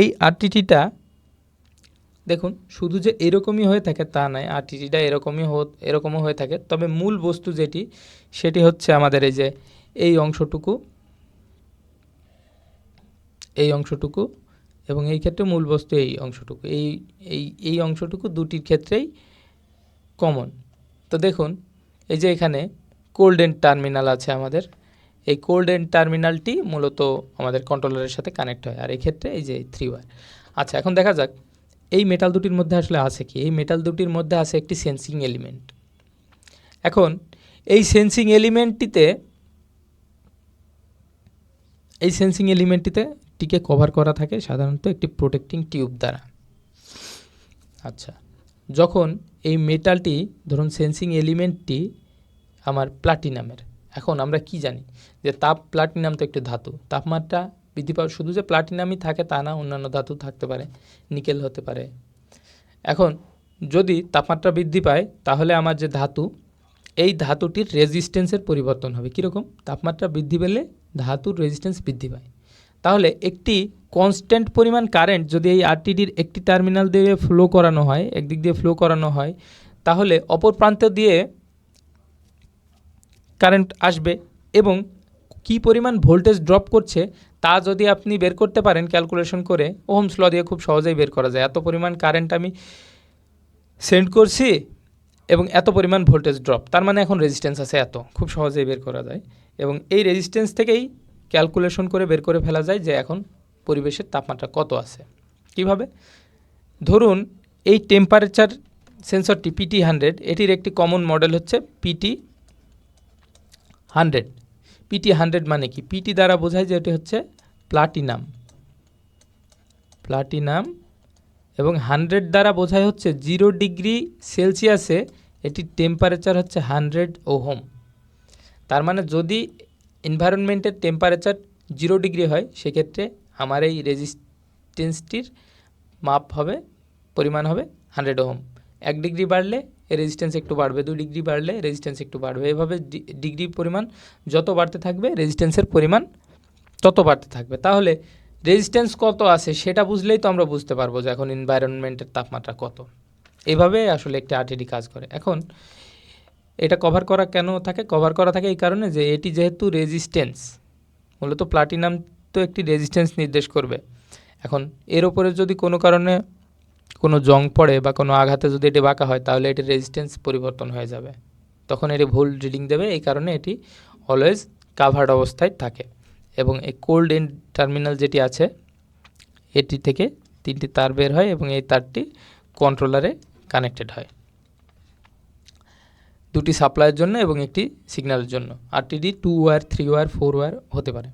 এই আরটিটিটা দেখুন, শুধু যে এরকমই হয়ে থাকে তা নয় আরটিটিটা এরকমই এরকমও হয়ে থাকে। তবে মূল বস্তু যেটি, সেটি হচ্ছে আমাদের এই যে, এই অংশটুকু এই অংশটুকু এবং এই ক্ষেত্রে মূল বস্তু এই অংশটুকু। এই এই এই অংশটুকু দুটির ক্ষেত্রেই কমন তো দেখুন, এই যে এখানে কোল্ড এন্ড টার্মিনাল আছে আমাদের। এই কোল্ড এন্ড টার্মিনালটি মূলত আমাদের কন্ট্রোলারের সাথে কানেক্ট হয়। আর এই ক্ষেত্রে এই যে থ্রি ওয়ার আচ্ছা এখন দেখা যাক, এই মেটাল দুটির মধ্যে আসলে আছে কি? এই মেটাল দুটির মধ্যে আছে একটি সেন্সিং এলিমেন্ট এখন, এই সেন্সিং এলিমেন্টটিতে এই সেন্সিং এলিমেন্টটিতে টিকে কভার করা থাকে সাধারণত একটি প্রোটেক্টিং টিউব দ্বারা। আচ্ছা যখন এই মেটালটি ধরুন সেন্সিং এলিমেন্টটি আমার প্লাটিনামের এখন আমরা কি জানি? যে তাপ প্লাটিনাম তো একটি ধাতু। তাপমাত্রা বৃদ্ধি পাওয়া শুধু যে প্লাটিনামই থাকে তা না, অন্যান্য ধাতু থাকতে পারে নিকেল হতে পারে। এখন যদি তাপমাত্রা বৃদ্ধি পায়, তাহলে আমার যে ধাতু, এই ধাতুটির রেজিস্ট্যান্সের পরিবর্তন হবে। কীরকম? তাপমাত্রা বৃদ্ধি পেলে ধাতুর রেজিস্ট্যান্স বৃদ্ধি পায়। তাহলে একটি কনস্ট্যান্ট পরিমাণ কারেন্ট যদি এই আরটিডির একটি টার্মিনাল দিয়ে ফ্লো করানো হয়, একদিক দিয়ে ফ্লো করানো হয়, তাহলে অপর প্রান্ত দিয়ে কারেন্ট আসবে এবং কী পরিমাণ ভোল্টেজ ড্রপ করছে তা যদি আপনি বের করতে পারেন ক্যালকুলেশন করে ওহমস ল দিয়ে খুব সহজেই বের করা যায়। এত পরিমাণ কারেন্ট আমি সেন্ড করছি এবং এত পরিমাণ ভোল্টেজ ড্রপ তার মানে এখন রেজিস্ট্যান্স আছে এত, খুব সহজেই বের করা যায়। এবং এই রেজিস্ট্যান্স থেকেই ক্যালকুলেশন করে বের করে ফেলা যায় যে এখন পরিবেশের তাপমাত্রা কত আছে। কীভাবে? ধরুন এই টেম্পারেচার সেন্সরটি পিটি হান্ড্রেড এটির একটি কমন মডেল হচ্ছে পিটি হান্ড্রেড। পিটি হান্ড্রেড মানে কি? পিটি দ্বারা বোঝায় যে এটি হচ্ছে প্লাটিনাম। প্লাটিনাম এবং হান্ড্রেড দ্বারা বোঝায় হচ্ছে জিরো ডিগ্রি সেলসিয়াসে এটির টেম্পারেচার হচ্ছে হান্ড্রেড ওহম। তার মানে যদি এনভায়রনমেন্টের টেম্পারেচার জিরো ডিগ্রি হয়, সেক্ষেত্রে আমার এই রেজিস্ট্যান্সটির মাপ হবে, পরিমাণ হবে হান্ড্রেড ওহম। এক ডিগ্রি বাড়লে রেজিস্ট্যান্স একটু বাড়বে দু ডিগ্রি বাড়লে রেজিস্ট্যান্স একটু বাড়বে। এভাবে ডি- ডিগ্রি পরিমাণ যত বাড়তে থাকবে রেজিস্ট্যান্সের পরিমাণ তত বাড়তে থাকবে। তাহলে রেজিস্ট্যান্স কত আছে সেটা বুঝলেই তো আমরা বুঝতে পারব যে এখন এনভায়রনমেন্টের তাপমাত্রা কত। এভাবে আসলে একটি আরটিডি কাজ করে। এখন এটা কভার করা কেন থাকে? কভার করা থাকে এই কারণে যে এটি যেহেতু রেজিস্ট্যান্স মূলত প্লাটিনাম তো একটি রেজিস্ট্যান্স নির্দেশ করবে। এখন এর ওপরে যদি কোনো কারণে কোনো জং পড়ে বা কোনো আঘাতে যদি এটি বাঁকা হয়, তাহলে এটি রেজিস্ট্যান্স পরিবর্তন হয়ে যাবে। তখন এটি ভুল রিডিং দেবে, এই কারণে এটি অলওয়েজ কাভার্ড অবস্থায় থাকে। এবং এই কোল্ড এন্ড টার্মিনাল যেটি আছে, এটি থেকে তিনটি তার বের হয় এবং এই তারটি কন্ট্রোলারে কানেক্টেড হয়। দুটি সাপ্লাইয়ের জন্য এবং একটি সিগন্যালের জন্য। আর RTD two wire three wire four wire হতে পারে।